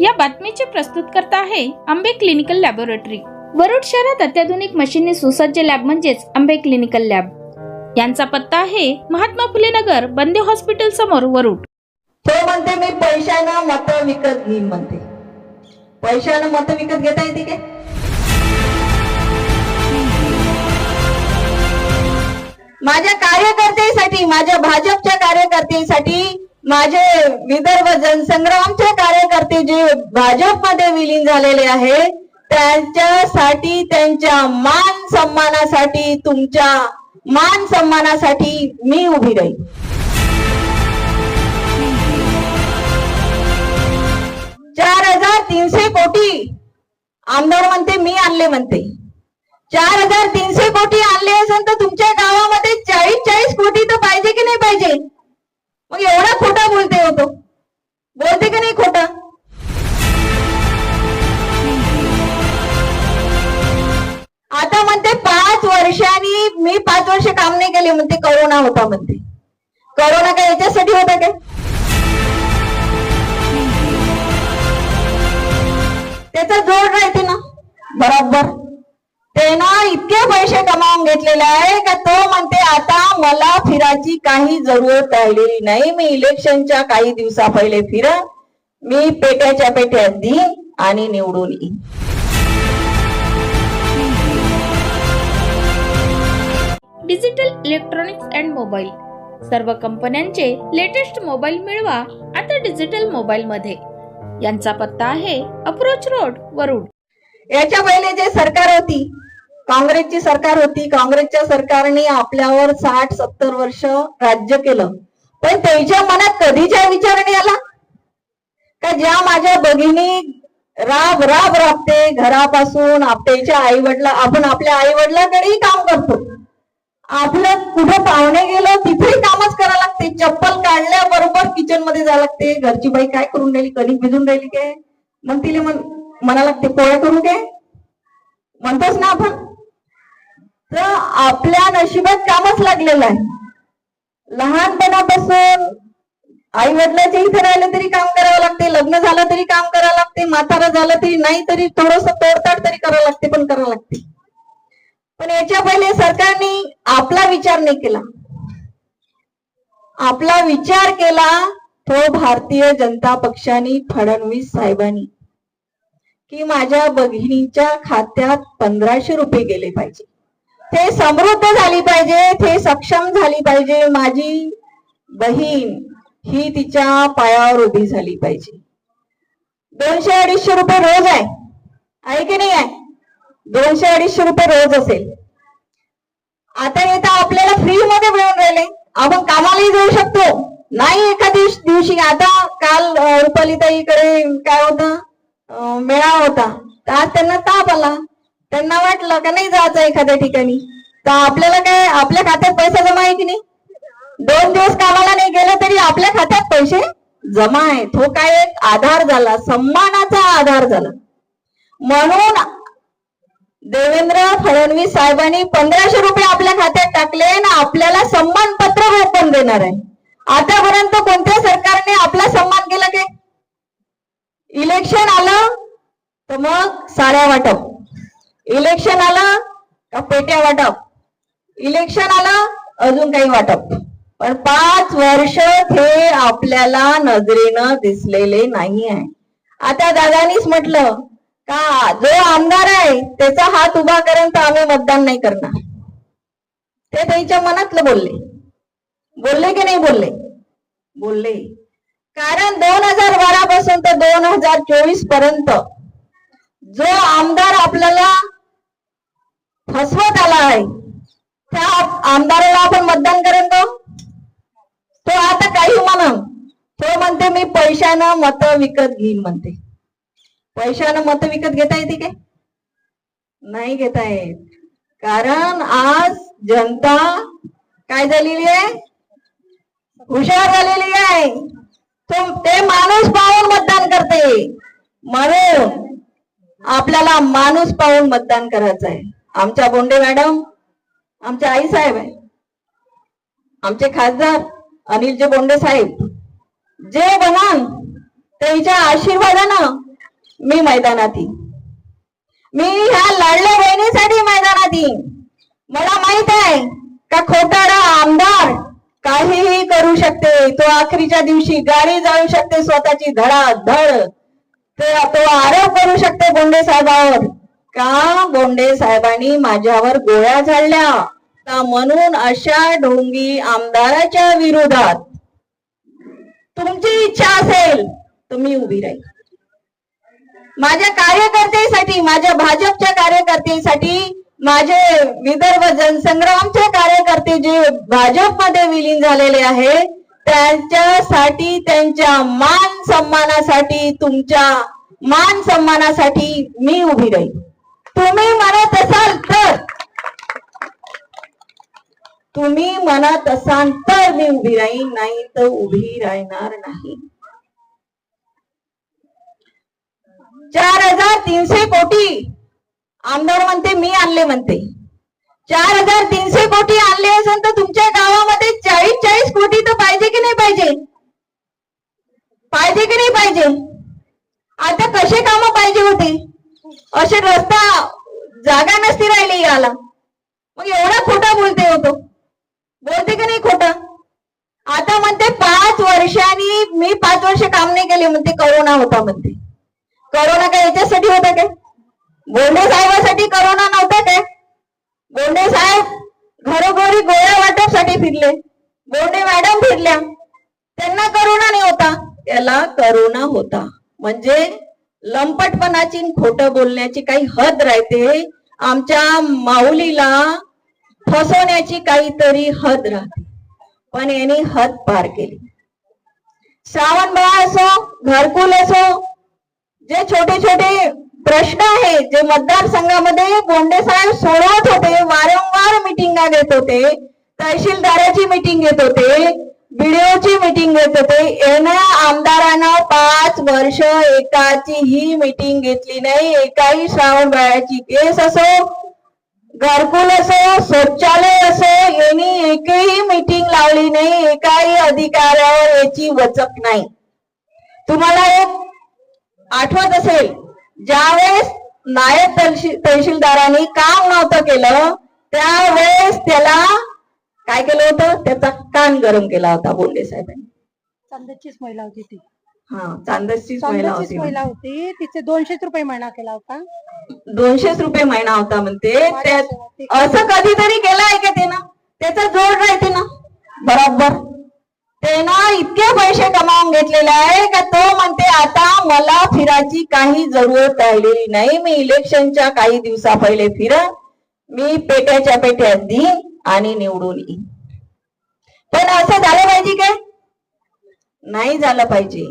या बातमीचे प्रस्तुत करता आहे आंबे क्लिनिकल लॅबोरेटरी. वरुड शहरात अत्याधुनिक मशीनने सुसज्ज लॅब म्हणजेच आंबे क्लिनिकल लॅब. यांचा पत्ता आहे महात्मा फुले नगर बंदे हॉस्पिटल समोर वरुड. तो म्हणते मी पैशानं मत विकत घेईन म्हणते. पैशानं मत विकत घेता येते काय? माझ्या कार्यकर्त्यासाठी माझ्या भाजपच्या कार्यकर्त्यासाठी माझे विदर्भ जनसंग्रामचे कार्यकर्ते जे भाजपमध्ये विलीन झालेले आहे त्यांच्यासाठी त्यांच्या मान सन्मानासाठी तुमच्या मान सन्मानासाठी मी उभी राहील चार हजार तीनशे कोटी आमदार म्हणते मी आणले म्हणते. चार हजार तीनशे कोटी आणले असेल तर तुमच्या गावामध्ये चाळीस चाळीस काम म्हणते करोना होता म्हणते. करोना काय याच्यासाठी होता काय? त्याचा जोड राहते ना. बरोबर. ते ना इतके पैसे कमावून घेतलेले आहे का तो म्हणते आता मला फिरायची काही जरूरत राहिलेली नाही. मी इलेक्शनच्या काही दिवसा पहिले फिर मी पेट्याच्या पेट्यात देईन आणि निवडून येईन. Digital electronics and mobile. सर्व कंपन्यांचे लेटेस्ट मोबाईल मिळवा आता डिजिटल मोबाईल मध्ये यांचा पत्ता आहे अप्रोच रोड वरुड. याच्या पहिले जे सरकार होती काँग्रेसची सरकार होती काँग्रेसच्या सरकारने आपल्यावर साठ सत्तर वर्ष राज्य केलं. पण त्यांच्या मनात कधीच्या विचार नाही आला? का ज्या माझ्या बघिनी राब राब राबते घरापासून आपल्याच्या आई वडिला आपण आपल्या आई वडिलांकडेही काम करतो. आपलं कुठे पाहुणे गेलो तिथेही कामच करायला लागते. चप्पल काढल्याबरोबर किचनमध्ये जावं लागते. घरची बाई काय करून राहिली? कधी भिजून राहिली काय? मग तिला म्हण म्हणा लागते पोळ्या करू काय? म्हणतोच ना आपण. तर आपल्या नशिबात कामच लागलेलं आहे. लहानपणापासून आई वडिलाच्या इथे राहिलं तरी काम करावं लागते. लग्न झालं तरी काम करावं लागते. म्हातारा झालं तरी नाही तरी थोडस तोडताड तरी करावं लागते पण करावं लागते. पण याच्या पहिले सरकारने आपला विचार नाही केला. आपला विचार केला तो भारतीय जनता पक्षाने फडणवीस साहेबांनी की माझ्या भगिनीच्या खात्यात पंधराशे रुपये गेले पाहिजे. ते समृद्ध झाली पाहिजे ते सक्षम झाली पाहिजे माझी बहीण ही तिच्या पायावर उभी झाली पाहिजे. दोनशे अडीचशे रुपये रोज आहे. आहे की नाही आहे? दोनशे अडीचशे रुपये रोज असेल. आता येता आपल्याला फ्री मध्ये मिळून राहिले. आपण कामालाही जाऊ शकतो. नाही एका दिवशी. आता काल रुपालीताईकडे काय होतं मेळावा होता. तर आज त्यांना ताप आला. त्यांना वाटलं का नाही जायचं एखाद्या ठिकाणी? तर आपल्याला काय आपल्या खात्यात पैसा जमा आहे की नाही? दोन दिवस कामाला नाही गेलं तरी आपल्या खात्यात पैसे जमा आहे तो हो, काय एक आधार झाला. सन्मानाचा आधार झाला. म्हणून देवेंद्र फडणवीस साहेबांनी पंधराशे रुपये आपल्या खात्यात टाकले आणि आपल्याला सन्मान पत्र ओपन देणार आहे. आतापर्यंत कोणत्या सरकारने आपला सन्मान केला के? इलेक्शन आलं तर मग साड्या वाटप. इलेक्शन आलं का पेट्या वाटप? इलेक्शन आलं अजून काही वाटप. पण पाच वर्ष हे आपल्याला नजरेनं दिसलेले नाही आहे आता दादानीच म्हटलं का? जो आमदार आहे त्याचा हात उभा करेन तर आम्ही मतदान नाही करणार. ते त्यांच्या मनातलं बोलले. बोलले की नाही बोलले? बोलले. कारण दोन हजार बारा पासून तर दोन हजार चोवीसपर्यंत जो आमदार आपल्याला फसवत आला आहे त्या आमदाराला आपण मतदान करेन तो तो आता काही म्हणून तो म्हणते मी पैशानं मत विकत घेईन म्हणते. पैशानं मत विकत घेता येते काय? नाही घेता येत. कारण आज जनता काय झालेली आहे? हुशार झालेली आहे. ते माणूस पाहून मतदान करते. म्हणून आपल्याला माणूस पाहून मतदान करायचं आहे आमच्या बोंडे मॅडम आमच्या आई साहेब आहे. आमचे खासदार अनिलजी बोंडे साहेब. जे बनान त्यांच्या आशीर्वादानं मी मैदानात येईन. मी ह्या लाडल्या बहिणीसाठी मैदानात येईन. मला माहीत आहे का खोटाडा आमदार काहीही करू शकते. तो आखरीच्या दिवशी गाडी जाळू शकते स्वतःची धडाधड. ते तो आरोप करू शकते बोंडे साहेबावर. का बोंडे साहेबांनी माझ्यावर गोळ्या झाडल्या? का म्हणून अशा ढोंगी आमदाराच्या विरोधात? तुमची इच्छा असेल तर मी उभी राहील माझ्या कार्यकर्त्यांसाठी माझ्या भाजपच्या कार्यकर्त्यांसाठी माझे विदर्भ जनसंग्रामचे कार्यकर्ते जे भाजपमध्ये विलीन झालेले आहे त्यांच्यासाठी त्यांच्या मान सन्मानासाठी तुमच्या मान सन्मानासाठी मी उभी राहील तुम्ही म्हणत असाल तर तुम्ही म्हणत असाल तर मी उभी राहीन नाही तर उभी राहणार नाही. चार हजार तीनशे कोटी आमदार म्हणते मी आणले म्हणते. चार हजार तीनशे कोटी आणले असेल तर तुमच्या गावामध्ये चाळीस चाळीस कोटी तर पाहिजे की नाही पाहिजे? पाहिजे की नाही पाहिजे? आता कसे काम पाहिजे होते? असे रस्ता जागा नसती राहिली याला. मग एवढा खोटा बोलते होतो बोलते की नाही खोटा? आता म्हणते पाच वर्षांनी मी पाच वर्ष काम नाही केले म्हणते करोना होता म्हणते. करोना काय याच्यासाठी होता काय? गोंडे साहेबासाठी करोना नव्हता काय? गोंडे साहेब घरोघरी गोळ्या वाटपसाठी फिरले. गोंडे मॅडम फिरल्या. त्यांना करोना नाही होता. त्याला करोना होता. म्हणजे लंपटपणाची खोट बोलण्याची काही हद राहते. आमच्या माऊलीला फसवण्याची काहीतरी हद राहते. पण यांनी हद पार केली. श्रावण बाळ असो घरकुल असो जे छोटे छोटे प्रश्न आहेत जे मतदारसंघामध्ये बोंडे साहेब सोडवत होते वारंवार मिटिंगा घेत होते तहसीलदाराची मिटिंग घेत होते बीडीओची मिटिंग घेत होते येण्या आमदारानं पाच वर्ष एकाचीही मिटिंग घेतली नाही एकाही श्रावण बाळाची. केस असो घरकुल असो शौचालय असो यांनी एकही मिटिंग लावली नाही एकाही अधिकाऱ्यावर याची वचक नाही. तुम्हाला एक आठवत असेल ज्यावेळेस नायब तहसील तहसीलदारांनी काम नव्हतं केलं त्यावेळेस त्याला काय केलं होतं? त्याचा कान गरम केला होता बोंडे साहेबांनी. चांदचीच महिला होती ती. हा महिला होती महिला होती. तिचे दोनशेच रुपये महिना केला होता. दोनशेच रुपये महिना होता म्हणते. त्यात असं कधीतरी केलं आहे का त्यानं त्याचा जोड राहते ना बरोबर. त्यानं इतके पैसे कमावून घेतलेले आहे का तो म्हणते आता मला फिरायची काही जरूरत राहिलेली नाही. मी इलेक्शनच्या काही दिवसा पहिले फिरन मी पेट्याच्या पेट्यात देईन आणि निवडून येईन. पण असं झालं पाहिजे काय? नाही झालं पाहिजे.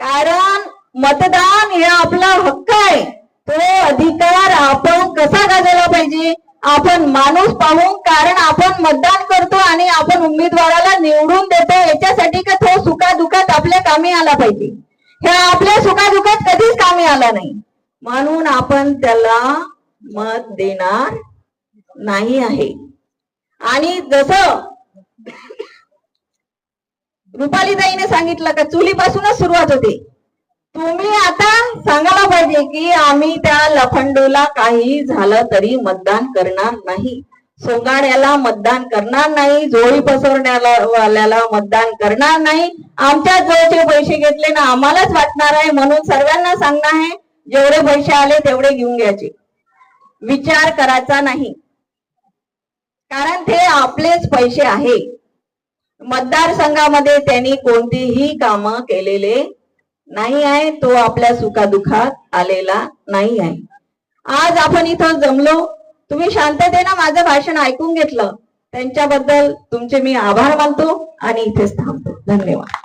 कारण मतदान हे आपला हक्क आहे. तो अधिकार आपण कसा गाजवला पाहिजे? आपण माणूस पाहून कारण आपण मतदान करतो आणि आपण उमेदवाराला निवडून देतो याच्यासाठी का तो सुखादुखात आपल्या कामी आला पाहिजे? हे आपल्या सुखादुखात कधीच कामी आला नाही. म्हणून आपण त्याला मत देणार नाही आहे. आणि जसं रुपालीताईने सांगितलं का चुलीपासूनच सुरुवात होते. तुम्ही आता सांगायला पाहिजे की आम्ही त्या लफंडूला काही झालं तरी मतदान करणार नाही. सोंगाड्याला मतदान करणार नाही जोळी पसरण्याला वाल्याला मतदान करणार नाही. आमच्या जवळचे पैसे घेतले ना आम्हालाच वाटणार आहे म्हणून सर्वांना सांगणं आहे जेवढे पैसे आले तेवढे घेऊन घ्यायचे. विचार करायचा नाही. कारण ते आपलेच पैसे आहे. मतदारसंघामध्ये त्यांनी कोणतीही कामं केलेले नाही आहे तो आपल्या सुखादुखात आलेला नाही आहे. आज आपण इथं जमलो. तुम्ही शांततेनं माझं भाषण ऐकून घेतलं. त्यांच्याबद्दल तुमचे मी आभार मानतो आणि इथेच थांबतो. धन्यवाद.